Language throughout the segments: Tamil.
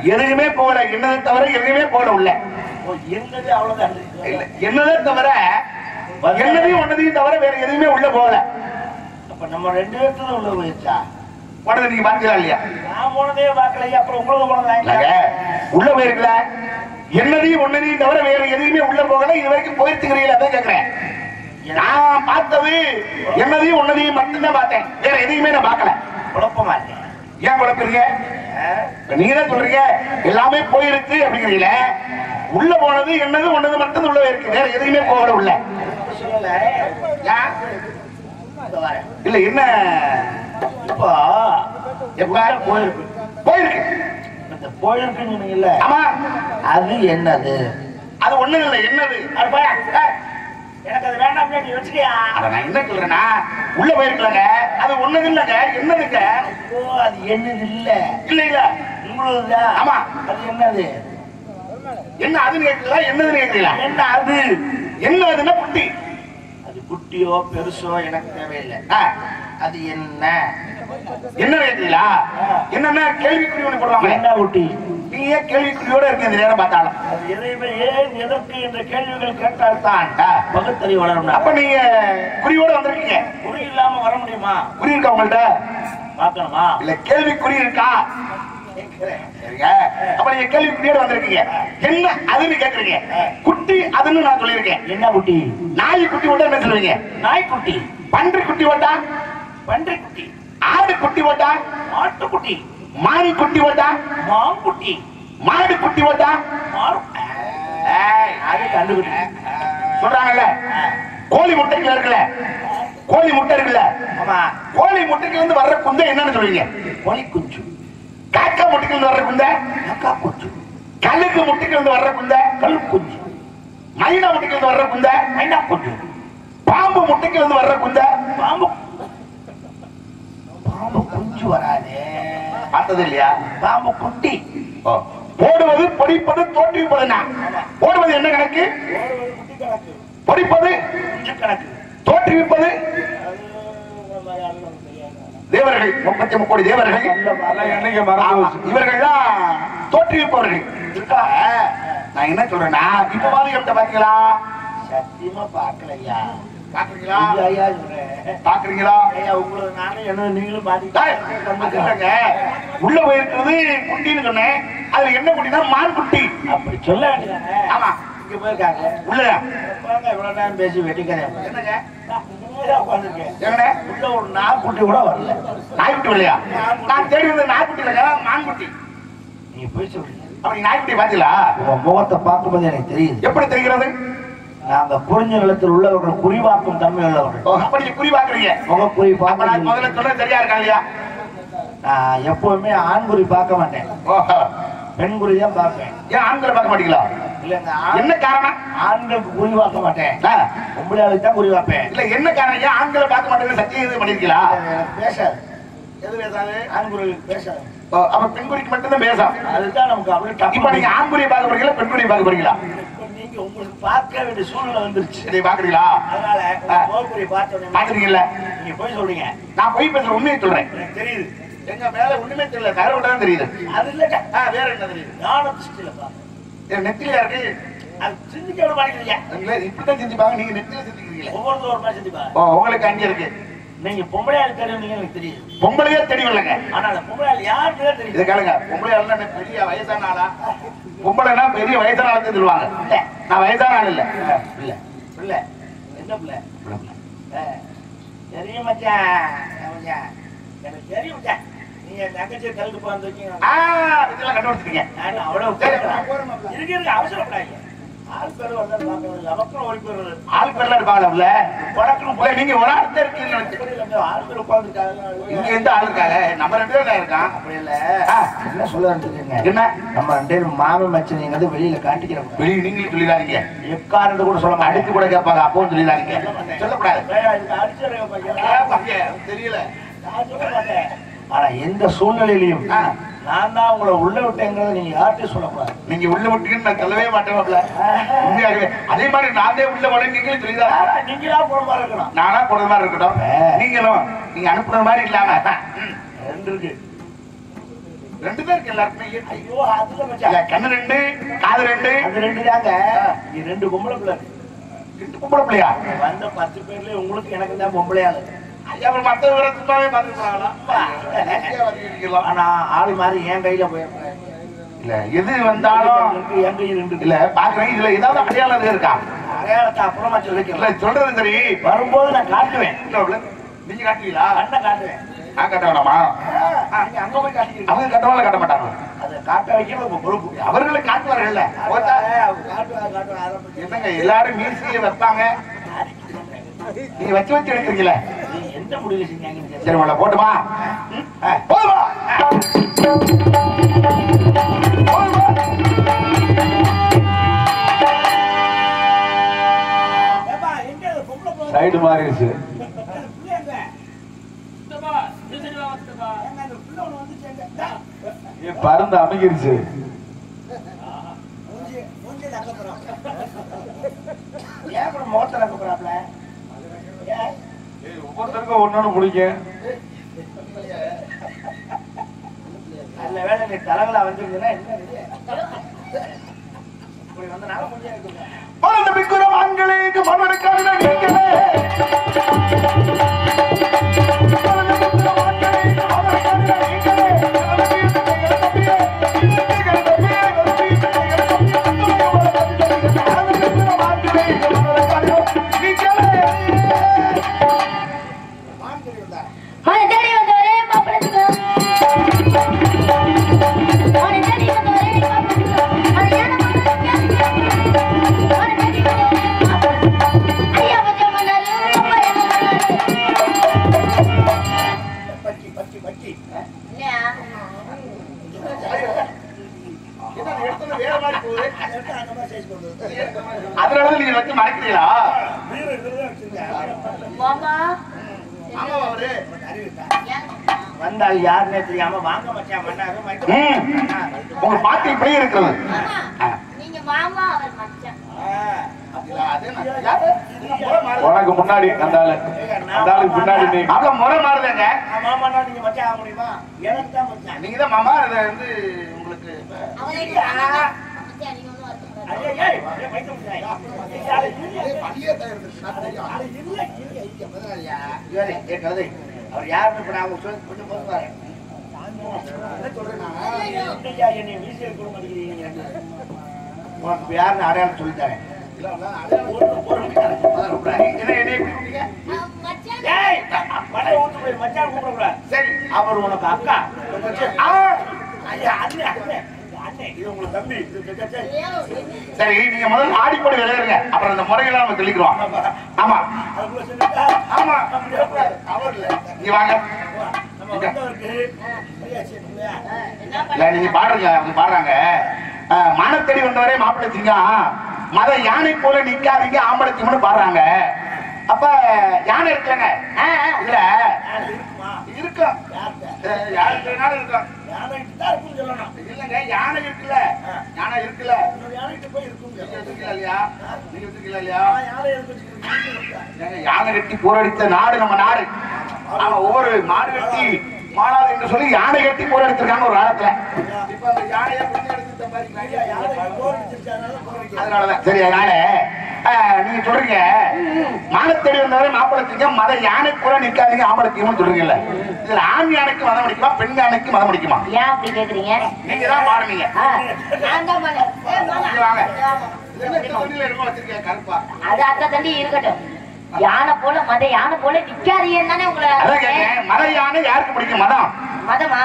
எதுவுமே போகல. என்னதை தவிர எதுவுமே போகல உள்ள. என்னதை தவிர என்னதையும் ஒன்னதையும் தவிர வேற எதுவுமே உள்ள போகல. அப்ப நம்ம ரெண்டு பேர்த்துல உள்ள போயிடுச்சா? போனதை நீங்க இல்லையா? நான் போனதே பார்க்கலையா அப்புறம் உங்களுக்கு இல்லங்க, போனதா உள்ள போயிருக்கல. என்னதையும் ஒன்னதையும் தவிர வேற எதுவுமே உள்ள போகல. இது வரைக்கும் போயிருச்சுக்கிறீங்களா அதான் கேக்குறேன். நான் பார்த்தது என்னதையும் ஒன்னதையும் மட்டும்தான் பார்த்தேன். வேற எதையுமே நான் பார்க்கல. குழப்பமா இருக்கேன் ஏன் குழப்பறீங்க? இப்ப நீங்க தான் சொல்றீங்க எல்லாமே போயிருக்கு அப்படிங்கிறீங்கள. உள்ள போனது என்னது ஒன்னது மட்டும் உள்ள இருக்கு. வேற எதுவுமே போகல உள்ள. இல்ல என்ன? இப்போ எப்ப உள்ள போயிருக்கு. போயிருக்கு. இந்த போயிருக்குன்னு சொன்னீங்கல்ல ஆமா. அது என்னது? அது ஒண்ணும் இல்ல என்னது எனக்கு அது வேண்டாம் நீ வச்சுக்கியா? அத நான் என்ன சொல்றேன்னா உள்ள போயிருக்கலங்க. அது ஒண்ணது இல்லங்க என்னதுங்க? ஓ அது என்னது இல்ல இல்ல இல்ல உங்களுதா ஆமா. அது என்னது? என்ன அதுன்னு கேட்கல என்னதுன்னு கேட்கல என்ன அது? என்ன அதுன்னா புட்டி. அது குட்டியோ பெருசோ எனக்கு தேவையில்லை. அது என்ன? என்ன கேட்கலா என்னன்னா கேள்விக்குறி ஒண்ணு போடுவாங்க என்ன குட்டி ஏன் கேள்விக்குறியோட இருக்க இந்த நேரம் பார்த்தாலும் ஏன் எதற்கு என்ற கேள்விகள் கேட்டால்தான் ஆ. பகுத்தறிவு வளரும் அப்ப நீங்க குறியோட வந்திருக்கீங்க. குறி இல்லாம வர முடியுமா? குறி இருக்கா உங்கள்ட்ட? பார்க்கணுமா? இல்ல கேள்விக்குறி இருக்கா? அப்ப நீங்க கேள்விக்குறியோட வந்திருக்கீங்க. என்ன அதுன்னு கேக்குறீங்க குட்டி அதுன்னு நான் சொல்லியிருக்கேன். என்ன குட்டி? நாய் குட்டி ஓட்டா என்ன சொல்லுவீங்க? நாய்க்குட்டி பன்றி குட்டி ஓட்டா? பன்றி குட்டி. ஆடு குட்டி ஓட்டா? மாட்டுக்குட்டி மான் குட்டி ஓட்டா? மாங்குட்டி மாடு குட்டி ஏய், அது கண்டுபிடி. சொல்றாங்கல்ல? கோழி முட்டைகள் இருக்குல்ல? கோழி முட்டை இருக்குல்ல? ஆமா. கோழி முட்டைக்கு இருந்து வர்ற குந்தை என்னன்னு சொல்லுவீங்க. கோழி குஞ்சு. காக்கா முட்டைக்கு இருந்து வர்ற குந்தை? காக்கா குஞ்சு. கல்லுக்கு முட்டைக்கு இருந்து வர்ற குந்தை? கல் குஞ்சு. மைனா முட்டைக்கு இருந்து வர்ற குந்தை? மைனா குஞ்சு. பாம்பு முட்டைக்கு இருந்து வர்ற குந்தை? பாம்பு. பாம்பு குஞ்சு வராதே. பார்த்தது இல்லையா? பாம்பு குட்டி. போடுவது பொடிப்பது தோற்றுவிப்பதுனா போடுவது என்ன கணக்கு? படிப்பது பொடிப்பது தோற்றுவிப்பது. தேவர்கள் முப்பத்தி முக்கோடி தேவர்கள். இவர்கள் தான் தோற்றுவிப்பவர்கள். நான் என்ன சொல்றேன்னா இப்ப வாதிகள்கிட்ட பாத்தீங்களா? சத்தியமா பாக்கலையா பாக்குறீங்களா? ஐயா பாக்குறீங்களா? ஐயா உங்களுக்கு நானும் என்ன நீங்களும் இல்லைங்க. உள்ள போயிருக்கிறது குட்டின்னு சொன்னேன். அதுல என்ன குட்டினா மான் குட்டி அப்படி சொல்ல ஆமா. இங்க போயிருக்காங்க. இவ்வளவு நேரம் பேசி வெட்டிக்கிறேன். என்னங்க? உள்ள ஒரு நாய்க்குட்டி கூட வரல. நாய்க்குட்டி இல்லையா நான் தேடி வந்த நாய்க்குட்டி குட்டி நீங்க போய் சொல்றீங்க அப்படி நாய்க்குட்டி பாத்தீங்களா முகத்தை பார்க்கும்போது எனக்கு தெரியுது. எப்படி தெரிகிறது? நாங்க குறிஞ்ச நிலத்தில் உள்ளவர்கள் குறிவாக்கும் தன்மை உள்ளவர்கள். ஓ, அப்ப நீங்க குறி பாக்குறீங்க முகக்குறி அப்ப நான் முதல்ல சொல்றது சரியா இருக்கா இல்லையா? நான் எப்பவுமே ஆண் குறி பார்க்க மாட்டேன். பெண் குறி தான் பார்ப்பேன். ஏன் ஆண்களை பார்க்க மாட்டீங்களா? ஆண்- என்ன காரணம்? ஆண்களுக்கு குறி பார்க்க மாட்டேன். பொம்பளையாளுக்கு தான் குறி பார்ப்பேன். இல்ல என்ன காரணம்? ஏன் ஆண்களை பார்க்க மாட்டேன்னு சத்தியம் இது பண்ணிருக்கீங்களா? பேசாது. எது பேசாது? ஆண் குறிகளுக்கு பேசாது. அப்ப பெண்குறிக்கு மட்டும்தான் பேசாம் அதுதான் நமக்கு அப்படியே இப்ப பார்க்க போறீங்களா பெண்குறியை பார்க்க போறீங்களா? இப்ப நீங்க உங்களுக்கு பார்க்க வேண்டிய சூழ்நிலை வந்துருச்சு. இதை பாக்குறீங்களா அதனால. முகக்குறி பார்த்த உடனே பாக்குறீங்கல்ல நீங்க போய் சொல்றீங்க. நான் போய் பேசுற உண்மையை சொல்றேன். தெரியுது. எங்க மேல ஒண்ணுமே தெரியல. தரவு தான் தெரியுது. அது இல்ல ஆ, வேற என்ன தெரியுது? ஞான திருஷ்டியில என் இருக்கு? அது சிந்திக்க விட மாட்டேங்கிறீங்க இல்ல, இப்படித்தான் சிந்திப்பாங்க. நீங்க நெத்தில சிந்திக்கிறீங்களே? ஒவ்வொருத்தரும் ஒரு மாதிரி சிந்திப்பாங்க. உங்களுக்கு அங்க இருக்கு. நீங்க பொம்பளையாள் தெரியுங்க எனக்கு தெரியுது. பொம்பளையே தெரியும் இல்லைங்க. ஆனா பொம்பளையாள் யாருக்கு தான் தெரியுது. இதை கேளுங்க. பொம்பளை ஆளுன்னா என்ன பெரிய வயசான ஆளா? பொம்பளைனா பெரிய வயசான ஆளுக்கு சொல்லுவாங்க நான் வயசான ஆள் இல்ல இல்ல இல்ல. என்ன பிள்ளை? தெரியும். எனக்கு தெரியும் நீங்க தங்கச்சி கல்வி போந்து வைக்கீங்க ஆ, இதெல்லாம் கண்டுபிடிச்சிட்டீங்க. நான் அவ்வளவு. இருக்கு இருக்கு அவசரப்படாதீங்க. ஆள் பேர் வந்தா பார்க்கறது லவக்கம் ஓடி போயிடுறது. ஆள் பேர்லாம் இருப்பாங்களா உள்ள படக்குன்னு இல்ல, நீங்க ஒரு ஆள் தான் உட்காந்துருக்காங்க இங்க எந்த ஆள் இருக்காங்க? நம்ம ரெண்டு பேரும் இருக்கான் அப்படி இல்ல. என்ன சொல்ல என்ன? நம்ம ரெண்டு பேரும் மாமன் மச்சன் நீங்க வந்து வெளியில காட்டிக்கிறோம். வெளியே நீங்களும் சொல்லிடாதீங்க. எக்காரண்டு கூட சொல்ல அடுத்து கூட கேட்பாங்க அப்பவும் சொல்லிடாதீங்க. சொல்லக்கூடாது? தெரியல. ஆனா எந்த சூழ்நிலையிலையும். நான் தான் உங்களை உள்ள விட்டேங்கிறத நீங்க யார்கிட்டயும் சொல்லக்கூடாது. நீங்க உள்ள விட்டீங்கன்னு நான் சொல்லவே மாட்டேன்ல உண்மையாகவே. அதே மாதிரி நானே உள்ள வழங்கிங்களும் சொல்லிதான் ஆனா, நீங்களா போன மாதிரி இருக்கணும். நானா போடுற மாதிரி இருக்கட்டும். நீங்களும் நீங்க அனுப்புற மாதிரி இல்லாம. ரெண்டு இருக்கு. ரெண்டு பேருக்கு எல்லாருக்குமே. ஐயோ அதுல மச்சான் கண்ணு ரெண்டு காது ரெண்டு. அது ரெண்டு தாங்க. இது ரெண்டு பொம்பளை பிள்ளை. ரெண்டு பொம்பளை பிள்ளையா? வந்த பத்து பேர்ல உங்களுக்கு எனக்கு தான் பொம்பளையாளு ஐயா, அப்புறம் மத்த விவர சும்மாவே பாத்துக்கிறாங்களா ஆனா ஆளு மாதிரி என் கையில போயிருக்கேன் இல்ல எது வந்தாலும் என் கையில் இல்ல பாக்குறேன் இதுல ஏதாவது அடையாளம் இருக்கா? அடையாளத்தை அப்புறமா இல்ல சொல்லிக்கலாம் சொல்றது சரி. வரும்போது நான் காட்டுவேன். நீங்க காட்டுவீங்களா? கண்ணை காட்டுவேன். நான் காட்ட வேணாமா அங்க போய் காட்டிக்கிறீங்க அவங்க கட்டவால காட்ட மாட்டாங்க அதை காட்ட உங்க பொறுப்பு. அவர்களை காட்டுவார்கள்ல. போட்டா, அவங்க காட்டுவா, காட்டுவா, அதை பத்தி என்னங்க எல்லாரும் மீசியை வைப்பாங்க? நீங்க வச்சு வச்சு எடுக்கிறீங்களே சரி உங்களை போட்டுமா போதுமா? சைடு மாறிடுச்சு. அந்த பிள்ளை எங்க? ஏங்க, அந்த பிள்ளை ஒண்ணு வந்துச்சு எங்க? இந்தா. ஏன் பறந்து அமைக்கிருச்சு மூஞ்சி- மூஞ்சி நக்கப்பறோம். ஏன் இப்படி முகத்தை நக்கப்பறாப்புல? ஏன்? ஒன்னொன்னு பிடிக்கும் நல்ல வேளை நீ தலைகளா வந்திருந்தீன்னா என்ன இது? இப்படி அந்த ஆளு அந்த ஆளுக்கு பின்னாடி முறை மாறுதாங்க. மாமான்னா நீங்க மச்சான் ஆக முடியுமா? எனக்கு தான் மச்சான். நீங்க தான் மாமா இதை வந்து உங்களுக்கு அவரை யாருன்னு இப்ப நான் கொஞ்சம் போது பாரு. என்ன சொல்றேன்னா, என்னய்யா என்னை வீசியில் கூட மாட்டேங்கிறீங்க ரெண்டு பேரும். உனக்கு இப்ப யாருன்னு அடையாளம் சொல்லித் சரி அவர் உனக்கு அக்கா. சரி, நீங்க முதல்ல ஆடிப்படி விளையாடுங்க. அப்புறம் இந்த முறையெல்லாம் நம்ம சொல்லிக்கிறோம் ஆமா. ஆமா நீங்க வாங்க. நீங்க பாடுறீங்க அவங்க பாடுறாங்க. மானத்தடி வந்தவரே மாப்பிள்ளை சிங்கம் மத யானை போல நிக்காதீங்க ஆம்பளை சிங்கம்னு பாடுறாங்க. அப்ப யானை ஆ. இதுல இருக்குமா? இருக்கும் யார்கிட்ட? அஹ், யாருக்கு வேணாலும் இருக்கும். இல்லங்க யானை இருக்குல்ல. யானை இருக்குல்ல. யானை கட்டி போரடித்த நாடு நம்ம நாடு. ஆமா. ஒவ்வொரு மாடு கட்டி மாடாது என்று சொல்லி யானை கட்டி போரடிச்சிருக்காங்க ஒரு காலத்துல. இப்ப அந்த யானையை போர் போர். அதனாலதான். சரி அதனால நீங்க சொல்றீங்க. மானத்தேடி வந்தவரை மாப்பிளத்தீங்க மத யானை கூட நிக்காதீங்க ஆம்பளத்தீங்கன்னு சொல்றீங்கல்ல. இதுல ஆண் யானைக்கு மதம் அடிக்குமா பெண் யானைக்கு மதம் அடிக்குமா? ஏன் அப்படி கேக்குறீங்க? நீங்க தான் பாடுவீங்க ஆ, நான் தான் பண்ணேன். ஏய், மாமா. இங்க வாங்க. கருப்பா. அது தண்டி இருக்கட்டும். யானை போல மத யானை போல நிக்காதீங்கன்னு தானே உங்களை மத யானை யாருக்கு பிடிக்கும்? மதம். மதமா.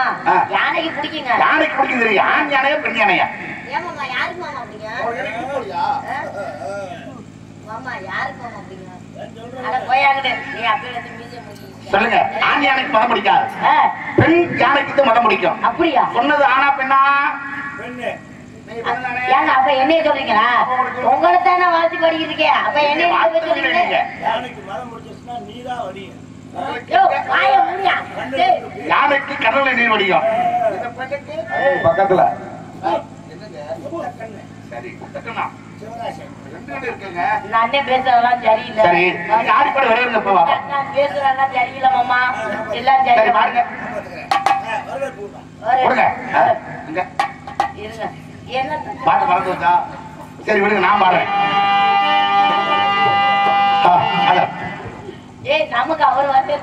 யானைக்கு பிடிக்குங்க. யானைக்கு பிடிக்கும் தெரியும் ஆண் யானையா பெண் யானையா? ஏமாமா யாருக்கு மாமா அப்படிங்க ஆ? மாமா யாருக்கு மாமா அப்படிங்க அட போயாங்கட்டு நீ அப்படியே வந்து மீசை முடியும் சொல்லுங்க. ஆண் யானைக்கு மதம் பிடிக்காது. பெண் யானைக்கு தான் மதம் பிடிக்கும். அப்படியா? சொன்னது ஆனா பெண்ணா? பெண்ணு. ஏங்க அப்ப என்னைய சொல்றீங்களா? உங்களை தானே வாழ்த்து படிக்கிறீங்க அப்ப என்னைய சொல்றீங்க. யானைக்கு கடல்ல நீர் வடியும்? பக்கத்துல. சரி அண்ணன் பேசுறதெல்லாம் சரியில்லை. சரி நான் பேசுறதெல்லாம் சரியில்லை மாமா. எல்லாம் சரி சரி பாருங்க. இருங்க. பாட்டு மறந்து வச்சா சரி விடுங்க நான் பாடுறேன். ஏய் நமக்கு அவர் வந்து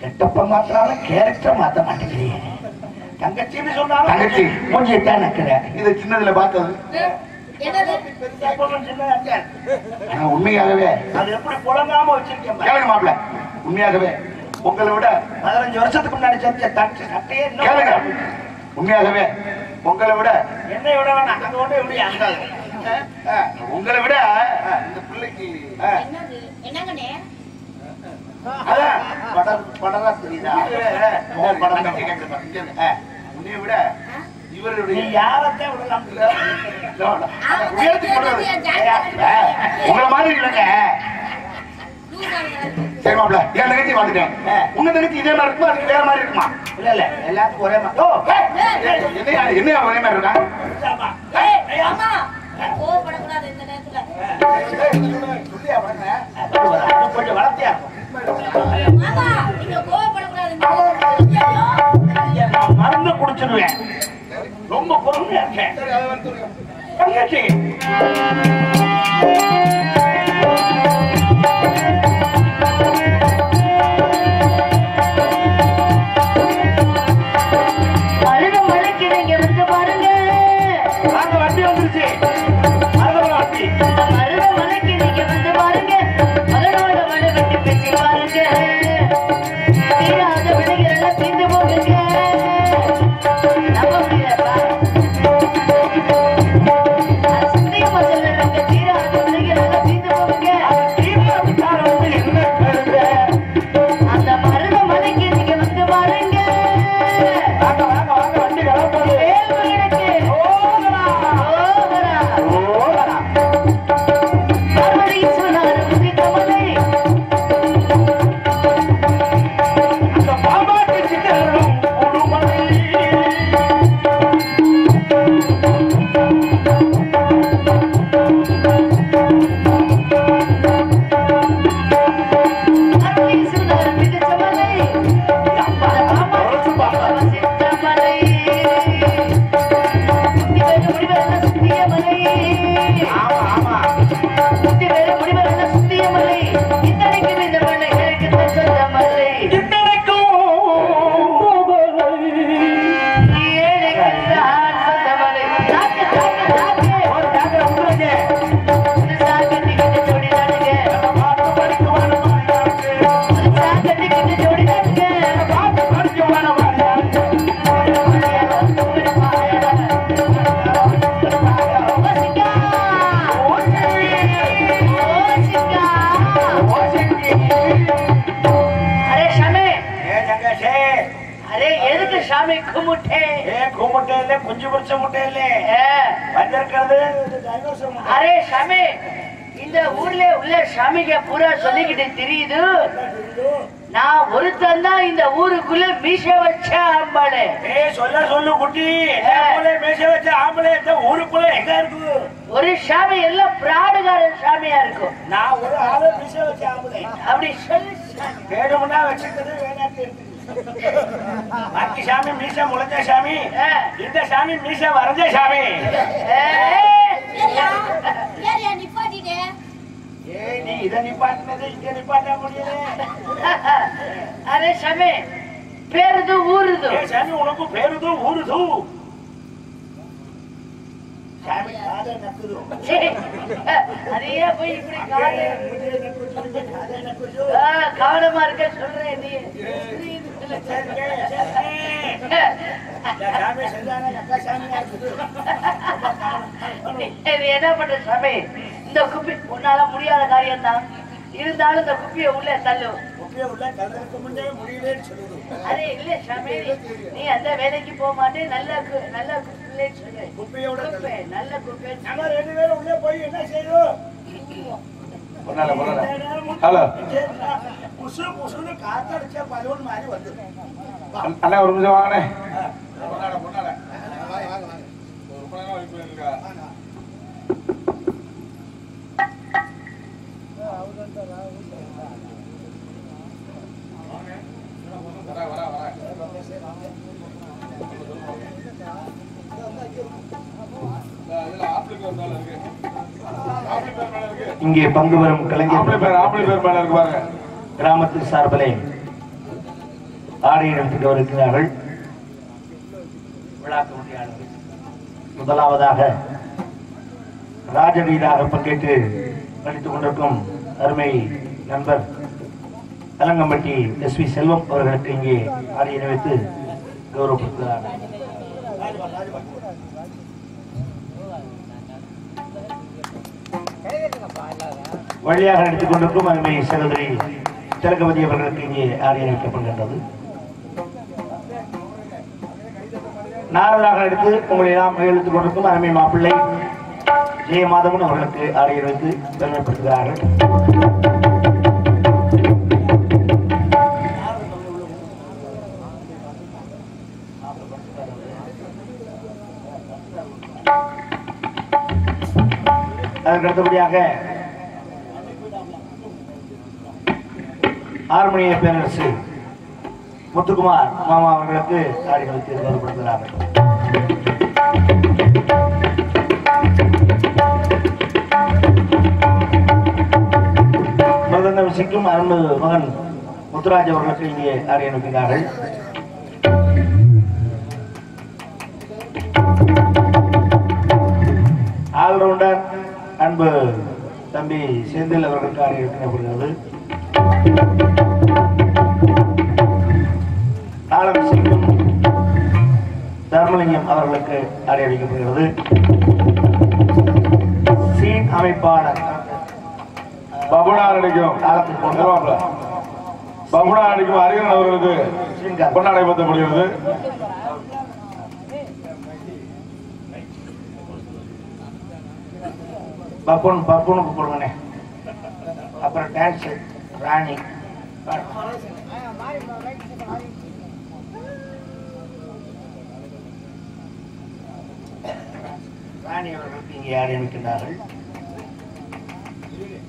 கெட்டப்ப மாத்திராலும் கேரக்டர் மாத்த மாட்டேங்கிறீங்க. தங்கச்சின்னு சொன்னாலும் தங்கச்சி. மூஞ்சி தான் நக்கிற இது சின்னதுல பார்த்தது. உண்மையாகவே அது எப்படி புலங்காம வச்சிருக்கேன் மாப்பிள்ள. உண்மையாகவே உங்களை விட பதினஞ்சு வருஷத்துக்கு முன்னாடி செஞ்ச தட்டு சட்டையே கேளுங்க. உண்மையாகவே உங்களை விட என்னை விட வேணாம். அங்க ஒண்ணு எப்படி ஆகாது உங்களை விட இந்த பிள்ளைக்கு என்னங்கண்ணே படம் படமா தெரியுதா? படம் விட இவருடைய யாரத்தான் விடலாம்? உயர்த்தி கொண்டு உங்களை மாதிரி இல்லைங்க. சரிமாப்ல என் தங்கச்சி வந்துட்டேன் உங்க தங்கச்சி இதே மாதிரி இருக்குமா அதுக்கு வேற மாதிரி இருக்குமா இல்ல இல்ல எல்லாத்துக்கும் ஒரே என்னையா என்னையா ஒரே மாதிரி இருக்கா கொஞ்சம் வளர்த்தியா இருக்கும் மருந்து குடிச்சிருவேன் ரொம்ப பொறுமையா இருக்கேன் के குஞ்சு பொறிச்ச முட்டையில வந்திருக்கிறது அரே ஷாமி இந்த ஊர்ல உள்ள ஷாமிக பூரா சொல்லிக்கிட்டு தெரியுது. நான் ஒருத்தன் தான் இந்த ஊருக்குள்ள மீச வச்ச ஆம்பாளே. சொல்ல சொல்லு குட்டி. மேச வச்ச ஆம்பளை இந்த ஊருக்குள்ள எங்க இருக்கு ஒரு ஷாமி எல்லாம் பிராடுகாரன் ஷாமியா இருக்கும். நான் ஒரு ஆளு மீச வச்ச ஆம்பளை. அப்படி சொல்லி. வேணும்னா வச்சுக்கிறது வேணாட்டு பாக்கி சாமி மீச முளைஞ்ச சாமி இந்த சாமி மீச வரைஞ்ச சாமி நீ இத நிப்பாட்டினது இங்க நிப்பாட்ட முடியல அரே பேருது ஊருது சாமி உனக்கு பேருது ஊருது சாமி காதை நக்குது அதையே போய் இப்படி காது காதை நக்குது ஆ, கவனமா இருக்க சொல்றேன் நீ என்ன பண்ற சாமி? இந்த குப்பி உன்னால முடியாத காரியம் தான் இருந்தாலும் இந்த குப்பியை உள்ள தள்ளு. குப்பையை உள்ள தள்ளுறதுக்கு முன்னே முடியலன்னு சொல்லுது இல்ல நீ அந்த வேலைக்கு போக மாட்டே நல்ல கு- நல்ல குப்பிள்ளைன்னு சொல்லு. குப்பையோட. குப்பை நல்ல குப்பை. நம்ம ரெண்டு பேரும் உள்ளே போய் என்ன செய்யணும் ஹலோ புசு புசுன்னு காத்தடிச்ச பலூன் மாதிரி வந்து அண்ணா ஒரு நிமிஷம் வாங்கண்ணே இங்கே பங்கு பெறும் ஆம்பளை கலைஞர் பேர் ஆம்பளை பேர் மேல இருக்கு பாருங்க. கிராமத்து சார்பிலே ஆடை வருகிறார்கள் விழா கமிட்டியாளர்கள் முதலாவதாக ராஜவீராக பங்கேற்று நடித்துக் கொண்டிருக்கும் அருமை நண்பர் கலங்கம்பட்டி எஸ் வி செல்வம் அவர்களுக்கு இங்கே ஆடை வைத்து கௌரவப்படுத்துகிறார். வழியாக நடித்துக் கொண்டிருக்கும் அருமை சகோதரி திலகவதி அவர்களுக்கு இங்கே ஆடை அணிவிக்கப்படுகின்றது நாரதாக எடுத்து உங்களை எல்லாம் எழுத்துக் கொண்டிருக்கும் அருமை மாப்பிள்ளை ஜெயமாதவன் அவர்களுக்கு ஆடை அணிவித்து பெருமைப்படுத்துகிறார்கள். அதற்கு ஆர்மோனிய பேரரசு முத்துக்குமார் மாமா அவர்களுக்கு தாடி வைத்து வருபடுத்துகிறார்கள் விசிக்கும் அன்பு மகன் முத்துராஜ் அவர்களுக்கு இங்கே தாடி அனுப்பினார்கள். ஆல்ரவுண்டர் அன்பு தம்பி செந்தில் அவர்களுக்கு ஆணையிடப்படுகிறது தாளம் சிங்கம் தர்மலிங்கம் அவர்களுக்கு ஆடி அளிக்கப்படுகிறது சீன் அமைப்பாளர் பபுனா நிறுவனம்ல. பபுனா அடிக்கும் அரியன் அவர்களுக்கு ஸ்ரீகாந்த். பொன்னாடை பத்தப்படுகிறது பப்புன் பப்புனுக்கு போடுங்கண்ணே அப்புறம் டான்ஸ் ராணி. ராணி அவர்களுக்கு இங்கே யார் இருக்கின்றார்கள்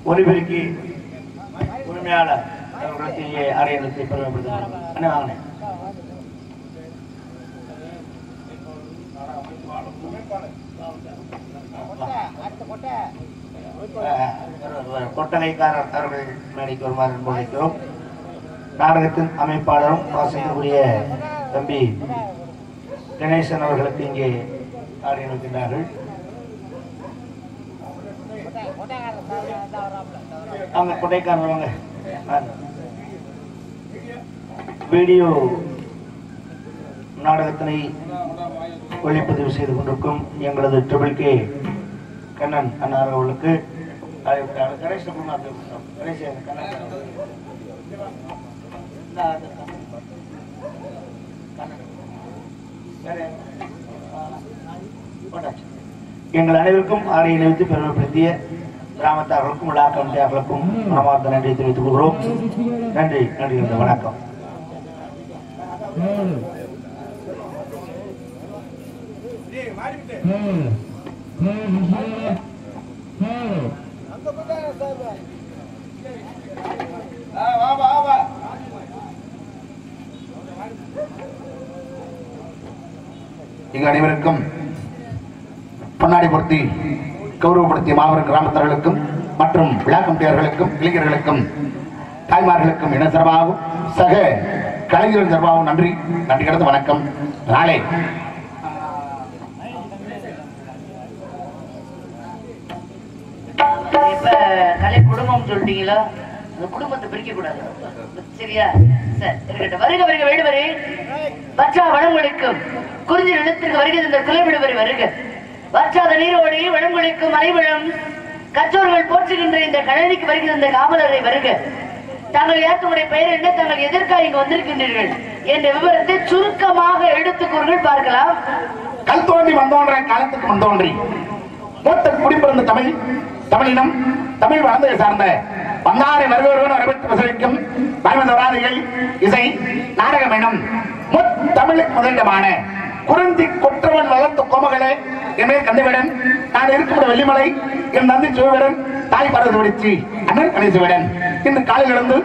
ஒருவருக்கு உரிமையாளர் அவர்களுக்கு இங்கே அரையணத்தை பெருமைப்படுத்துகிறார்கள் அண்ணே வாங்கண்ணே கொட்டகைக்காரர் அவர்கள் மேடைக்கு வருமாறு அன்போடு நாடகத்தின் அமைப்பாளரும் வாசிக்கக்கூடிய தம்பி கணேசன் அவர்களுக்கு இங்கே ஆடி நிற்கின்றார்கள் அவங்க கொடைக்காரர் வாங்க. வீடியோ நாடகத்தினை ஒளிப்பதிவு செய்து கொண்டிருக்கும் எங்களது ட்ரிபிள் கே கண்ணன் அண்ணார் அவர்களுக்கு கணேஷ் குமார் கணேஷ் கண்ணன் எங்கள் அனைவருக்கும் ஆடையை நிறுத்தி பெருமைப்படுத்திய கிராமத்தார்களுக்கும் விழா கமிட்டியார்களுக்கும் மனமார்ந்த நன்றியை தெரிவித்துக் கொள்கிறோம். நன்றி நன்றி இந்த வணக்கம். எங்கள் அனைவருக்கும் பொன்னாடி பொருத்தி கௌரவப்படுத்திய மாபெரும் கிராமத்தர்களுக்கும் மற்றும் விழா இளைஞர்களுக்கும் தாய்மார்களுக்கும் இன சார்பாகவும் சக கலைஞர்கள் சார்பாகவும் நன்றி. நன்றி கடந்த வணக்கம். நாளை இப்ப கலை குடும்பம் சொல்லிட்டீங்களா? அந்த குடும்பத்தை பிரிக்க கூடாது சரியா? சார் இருக்கட்டும். வருக வருக வேடுவரே பச்சா வளங்களுக்கும் குறிஞ்சி நிலத்திற்கு வருகை இந்த குலை விடுவரை வருக. வற்றாத நீரோடி வளங்களுக்கும் மலைவளம். கற்றோர்கள் போற்றுகின்ற இந்த கழனிக்கு வருகிற இந்த காவலரை வருக. தாங்கள் ஏற்கனுடைய பெயர் என்ன? தாங்கள் எதற்காக இங்கு வந்திருக்கின்றீர்கள்? என்ற விவரத்தை சுருக்கமாக எடுத்துக் பார்க்கலாம். கல் தோன்றி வந்தோன்ற காலத்துக்கு வந்தோன்றி மூத்த குடிப்பிறந்த தமிழ் தமிழினம் தமிழ் வளர்ந்ததை சார்ந்த வந்தாரை வருபவர்கள் வரவேற்று வசதிக்கும் பயமதவராதிகள் இசை நாடகம் எனும் முத்தமிழுக்கு முதலிடமான குறிஞ்சி கொற்றவன் வளர்த்த கோமகளே என் மேல் கண்டுவிடன் நான் இருக்கிற வெள்ளிமலை என் நந்தி சிவவிடன் தாய் பரது விடுச்சி அண்ணன் கணேசுவிடன் இன்று காலையில் இருந்து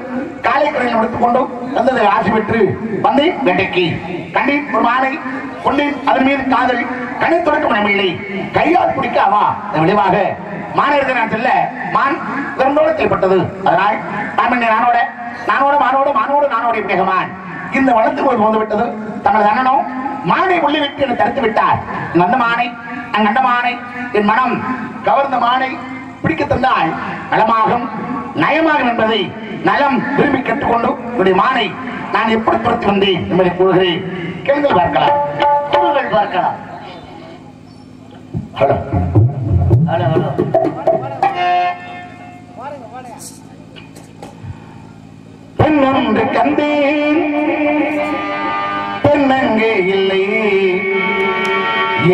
காலை கடையில் முடித்துக் கொண்டு வந்ததை ஆசி பெற்று வந்தேன் வேட்டைக்கு. கண்டேன் ஒரு மாலை கொண்டேன் அதன் மீது காதல் கணி தொடக்க மனமில்லை கையால் பிடிக்க அவா விளைவாக மாணவர்கள் நான் செல்ல மான் விருந்தோடு செயல்பட்டது. அதனால் நான் நானோட நானோட மானோட மானோடு நானோட வேகமான். இந்த வளர்த்து போய் போந்து விட்டது தங்களது அண்ணனும் மானை உள்ளே விட்டு என்னை தடுத்து விட்டார். அந்த மானை அந்த மானை என் மனம் கவர்ந்த மானை பிடிக்க தந்தால் நலமாகும் நயமாகும் என்பதை நலம் விரும்பி கேட்டுக்கொண்டு என்னுடைய மானை நான் எப்படி துரத்தி வந்தேன் என்பதை கூறுகிறேன். கேளுங்கள் பார்க்கலாம். கூறுகள் பார்க்கலாம். ஹலோ. Hello hello. பெண்ணொன்று கண்டேன். அங்கே இல்லை.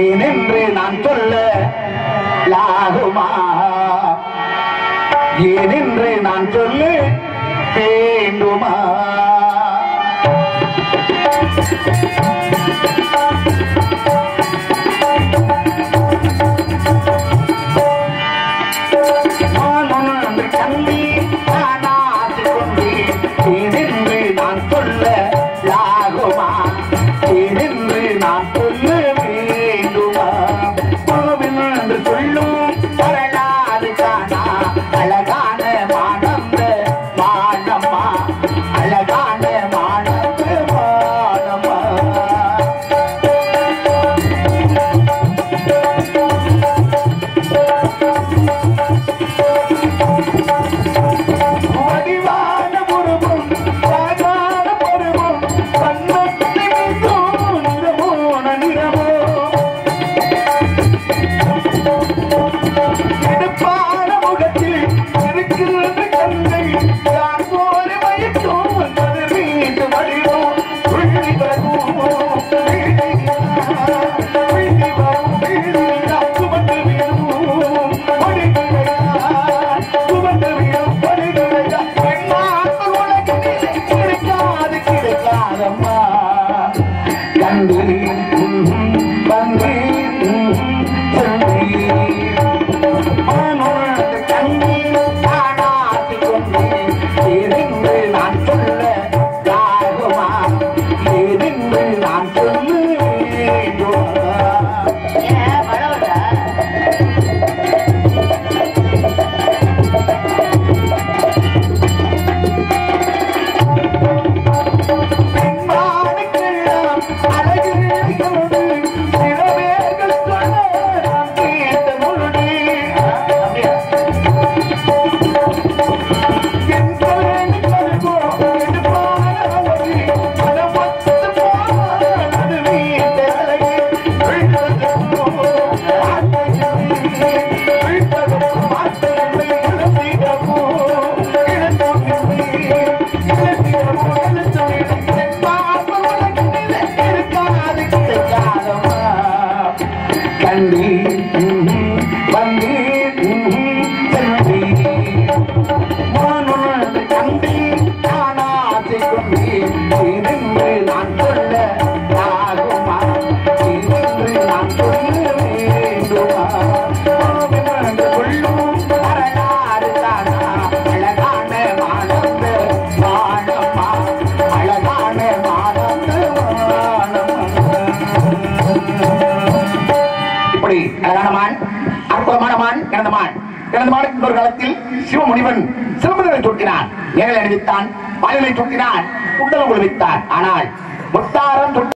ஏனென்று நான் சொல்ல லாகுமா? ஏனென்று நான் சொல்ல வேண்டுமா? கோவில் Thank you. சிவமுனிவன் சிலம்பதனை தூக்கினான் ஏகலை அணிவித்தான் பாலினை தூக்கினான் உடல் குழுவித்தான் ஆனால்